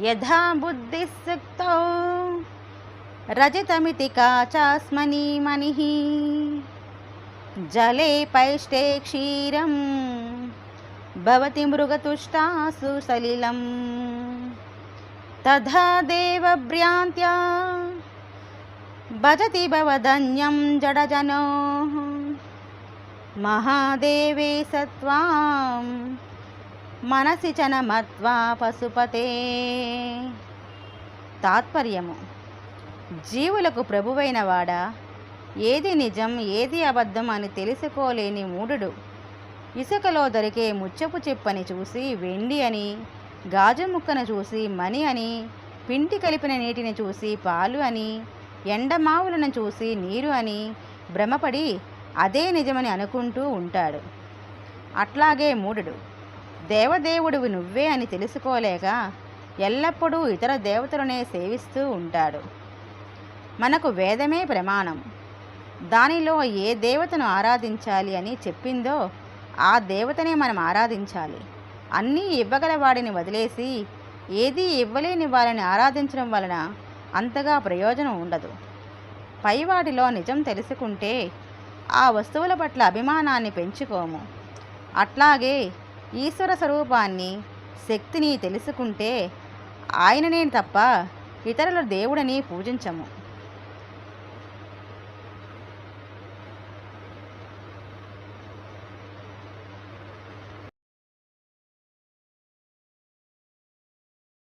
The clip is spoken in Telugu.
यथा बुद्धिः सुक्तौ रजतमितिका चास्मनी मुनिः जले पैष्टे क्षीरं भवति मृगतुष्टासु सलिलं तथा देवभ्रान्त्या भजति भवदन्यं जडजनोः। महादेवे स మనసి చనమత్వా పశుపతే. తాత్పర్యము. జీవులకు ప్రభువైన వాడా ఏది నిజం ఏది అబద్ధం అని తెలుసుకోలేని మూఢుడు. ఇసుకలో దొరికే ముచ్చపు చెప్పని చూసి వెండి అని గాజు ముక్కను చూసి మణి అని పిండి కలిపిన నీటిని చూసి పాలు అని ఎండమావులను చూసి నీరు అని భ్రమపడి అదే నిజమని అనుకుంటూ ఉంటాడు. అట్లాగే మూఢుడు. దేవదేవుడివి నువ్వే అని తెలుసుకోలేక ఎల్లప్పుడూ ఇతర దేవతలనే సేవిస్తూ ఉంటాడు. మనకు వేదమే ప్రమాణం. దానిలో ఏ దేవతను ఆరాధించాలి అని చెప్పిందో ఆ దేవతనే మనం ఆరాధించాలి. అన్నీ ఇవ్వగల వాడిని వదిలేసి ఏదీ ఇవ్వలేని వారిని ఆరాధించడం వలన అంతగా ప్రయోజనం ఉండదు. పైవాటిలో నిజం తెలుసుకుంటే ఆ వస్తువుల పట్ల అభిమానాన్ని పెంచుకోము. అట్లాగే ఈశ్వర స్వరూపాన్ని శక్తిని తెలుసుకుంటే ఆయననే తప్ప ఇతరుల దేవుడని పూజించము.